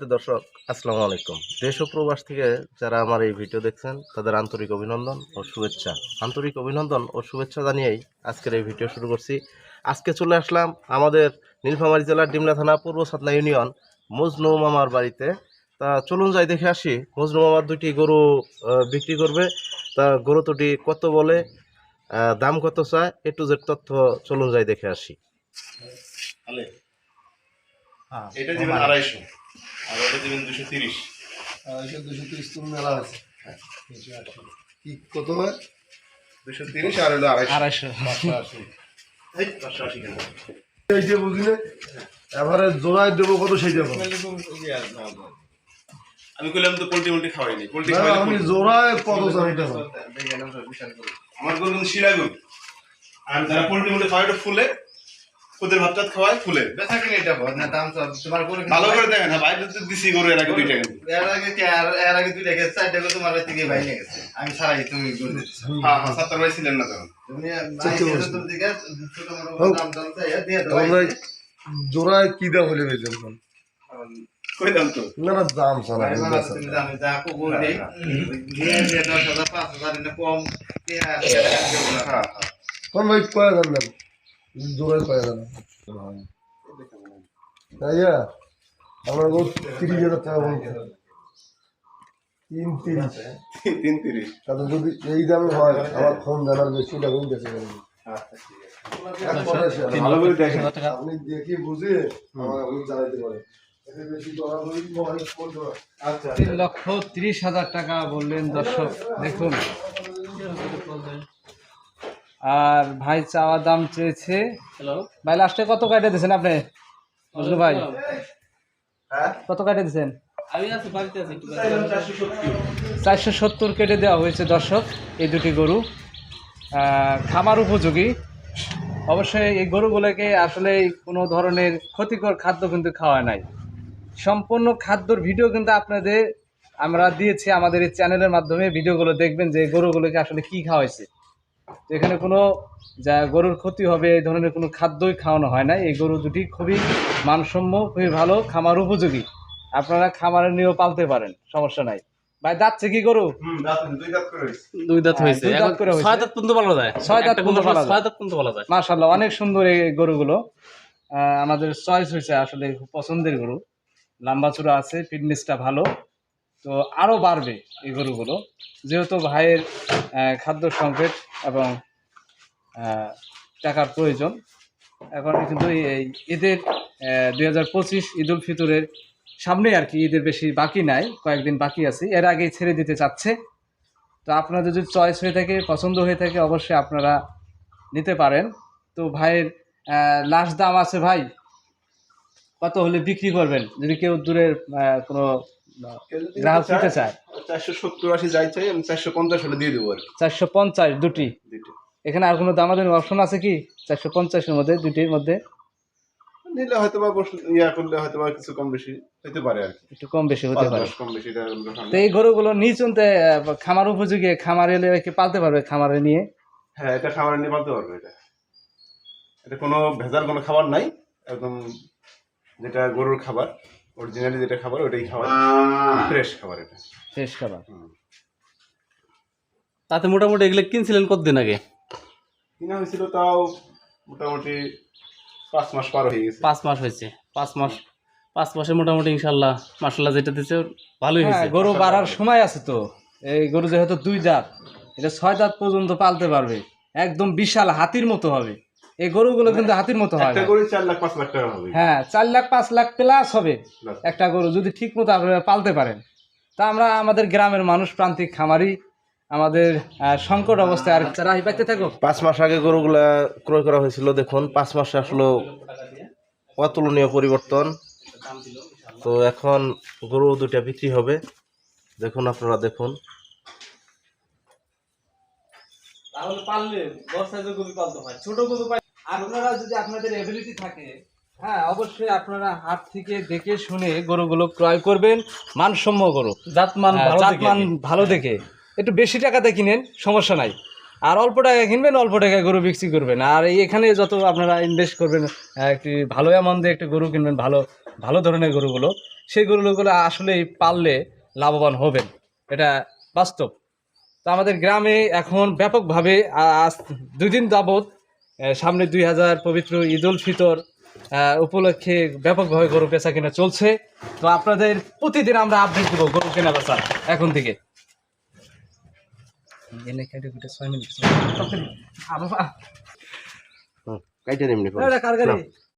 দর্শক, আসসালামু আলাইকুম। দেশ ও প্রবাস থেকে যারা আমার এই ভিডিও দেখছেন, তাদের আন্তরিক অভিনন্দন ও শুভেচ্ছা। আন্তরিক অভিনন্দন ও শুভেচ্ছা জানিয়েই আজকের এই ভিডিও শুরু করছি। আজকে চলে আসলাম আমাদের নীলফামারী জেলার ডিমলা থানা পূর্ব সাতনা ইউনিয়ন মজনু মামার বাড়িতে। তা চলুন যাই দেখে আসি, মজনু মামার দুটি গরু বিক্রি করবে। তা গরু দুটি কত বলে দাম কত চায়, এ টু জেড তথ্য চলুন যাই দেখে আসি। এটা আড়াইশো। আর ওটা দিবেন দুশো তিরিশ। আড়াইশো দুশো তিরিশ তুমি মেলা আছে। কি কত হয়? দুশো তিরিশ আর হলো আড়াইশো। আড়াইশো। এই, পাঁচশো আশি কেন? এই যে বুঝলি এবারে জোড়ায় দেবো কত সেই দেবো? আমি কইলাম তো পোল্ট্রি মোল্ট্রি খাওয়াইনি। পোল্ট্রি না, খাওয়াইলে আমি জোড়ায় কত চাই আমার গরু কিন্তু শিলা গরু আর যারা পোল্ট্রি মোল্ট্রি খাওয়াই ফুলে খুদের ভাত টাত খাওয়ায় ফুলে বেচা কিনে এটা বল না দাম তোমার কিন্তু ভালো করে দেখেন হ্যাঁ বাইরে তো দিছি গরু এর আগে দুইটা এর আগে কি আর এর আগে দুইটা গেছে চারটা গরু তোমার থেকে ভাই নিয়ে গেছে। আমি ছাড়াই তুমি গরু হ্যাঁ হ্যাঁ ভাই ছিলেন না তখন। তুমি বছর। তুমি দিকে। মোটো দাম দাম চাই দিয়ে দাও কি দাম হলে বেচেন কইলাম তো? না না দাম ভাই তুমি দাম যা কো গরু দেই দিয়ে দিয়ে না কম হ্যাঁ হ্যাঁ। কোন ভাই কয়া দেন কয়া আমরা গো তিরিশ হাজার টাকা বলতে তিন তিরিশ। তিন তিরিশ। তাতে যদি এই দামে হয় আমার ফোন জানার বেশি টাকা ভালো করে দেখেন। আপনি দেখে বুঝে আমাকে জানাইতে পারেন। আচ্ছা তিন লক্ষ ত্রিশ হাজার টাকা বললেন দর্শক। দেখুন। আর ভাই চাওয়া দাম চেয়েছে। ভাই লাস্টে কত কাটে দিয়েছেন আপনি? বুঝলো ভাই। কত কাটে দিয়েছেন চারশো সত্তর। কেটে দেওয়া হয়েছে দর্শক এই দুটি গরু। খামার উপযোগী। অবশ্যই এই গরুগুলোকে আসলে কোনো ধরনের ক্ষতিকর খাদ্য কিন্তু খাওয়া নাই। সম্পূর্ণ খাদ্যর ভিডিও কিন্তু আপনাদের আমরা দিয়েছি আমাদের এই চ্যানেলের মাধ্যমে। ভিডিওগুলো দেখবেন যে গরুগুলোকে আসলে কি খাওয়াইছে। তো এখানে কোনো যা গরুর ক্ষতি হবে এই ধরনের কোনো খাদ্যই খাওয়ানো হয় না। এই গরু দুটি খুবই মানসম্য খুবই ভালো খামার উপযোগী। আপনারা খামারে নিয়েও পালতে পারেন সমস্যা নাই। ভাই দাচ্ছে কি গরু? হুম দুই দাঁত হয়েছে। দুই দাঁত হ্যাঁ, হয়েছে। দুই দাঁত এখন করে হয়েছে। ছয় দাঁত পর্যন্ত বলা যায়। ছয় দাঁত পর্যন্ত বলা যায়। ছয় দাঁত পর্যন্ত বলা যায়। মাশাল্লাহ অনেক সুন্দর এই গরুগুলো। আহ, আমাদের চয়েস হয়েছে আসলে খুব পছন্দের গরু। লম্বা চূড়া আছে ফিটনেসটা ভালো। তো আরও বাড়বে এই গরুগুলো। যেহেতু ভাইয়ের আহ, খাদ্য সংকট এবং টাকার প্রয়োজন। এখন কিন্তু এই ঈদের দুই হাজার পঁচিশ ঈদ উল ফিতরের সামনে আর কি ঈদের বেশি বাকি নাই, কয়েকদিন বাকি আছে। এর আগেই ছেড়ে দিতে চাচ্ছে। তো আপনাদের যদি চয়েস হয়ে থাকে, পছন্দ হয়ে থাকে, অবশ্যই আপনারা নিতে পারেন। তো ভাইয়ের লাস্ট দাম আছে ভাই। কত হলে বিক্রি করবেন? যদি কেউ দূরের কোনো গ্রাহক নিতে চায়। চারশো সত্তর আশি যাই চাই আমি চারশো পঞ্চাশ হলে দিয়ে দেবো আর চারশো পঞ্চাশ দুটি। এখানে আর কোনো দামাদামি অপশন আছে কি? চারশো পঞ্চাশের মধ্যে দুটির মধ্যে? নিলে হয়তো বা ইয়া করলে হয়তো বা কিছু কম বেশি হতে পারে আর কি। একটু কম বেশি হতে পারে। কম বেশি তো এই গরুগুলো নিজ চলতে খামার উপযোগী খামারে এলে কি পালতে পারবে খামারে নিয়ে? হ্যাঁ এটা খাবার নিয়ে পালতে পারবে এটা। এটা কোনো ভেজাল কোনো খাবার নাই একদম যেটা গরুর খাবার। অরিজিনালি যেটা খাবার ওটাই খাবার। ফ্রেশ খাবার এটা। শেষ খাবার। তাতে মোটামুটি এগুলো কিনছিলেন কতদিন আগে? কিনা হয়েছিল তাও মোটামুটি পাঁচ মাস পার হয়ে গেছে। পাঁচ মাস হয়েছে। পাঁচ মাস পাঁচ মাসে মোটামুটি ইনশাল্লাহ মাসাল্লাহ যেটা দিচ্ছে ভালোই হ্যাঁ হয়েছে গরু বাড়ার সময় আছে তো। এই গরু যেহেতু দুই দাঁত এটা ছয় দাঁত পর্যন্ত পালতে পারবে। একদম বিশাল হাতির মতো হবে। এই গরুগুলো কিন্তু হাতির মতো হয় একটা গরু চার লাখ পাঁচ লাখ টাকা হবে হ্যাঁ চার লাখ পাঁচ লাখ প্লাস হবে একটা গরু যদি ঠিক মতো আপনারা পালতে পারেন। তা আমরা আমাদের গ্রামের মানুষ প্রান্তিক খামারি আমাদের সংকট অবস্থায় আর যারা পাইতে থাকো। পাঁচ মাস আগে গরুগুলা ক্রয় করা হয়েছিল দেখুন পাঁচ মাসে আসলে অতুলনীয় পরিবর্তন। তো এখন গরু দুটা বিক্রি হবে। দেখুন আপনারা দেখুন। তাহলে পারলে বড় সাইজের গরু পালতে হয় ছোট গরু আপনারা যদি আপনাদের এবিলিটি থাকে হ্যাঁ অবশ্যই আপনারা হাট থেকে দেখে শুনে গরুগুলো ক্রয় করবেন। মানসম্য গরু। জাতমান হ্যাঁ, ভালো জাতমান। ভালো দেখে। একটু বেশি টাকাতে কিনেন সমস্যা নাই। আর অল্প টাকায় কিনবেন অল্প টাকায় গরু বিক্রি করবেন। আর এখানে যত আপনারা ইনভেস্ট করবেন একটি ভালো অ্যামাউন্ট একটা গরু কিনবেন ভালো ভালো ধরনের গরুগুলো সেই গরুগুলো আসলেই পাললে লাভবান হবেন। এটা বাস্তব। তো আমাদের গ্রামে এখন ব্যাপকভাবে আজ দুই দিন যাবৎ আহ, সামনে দুই হাজার পবিত্র ঈদ উল ফিতর উপলক্ষে ব্যাপকভাবে গরু বেচা কেনা চলছে। তো আপনাদের প্রতিদিন আমরা আপডেট দেবো গরু কেনা বেচা এখন থেকে। কাইটে এমনি কার গাড়ি।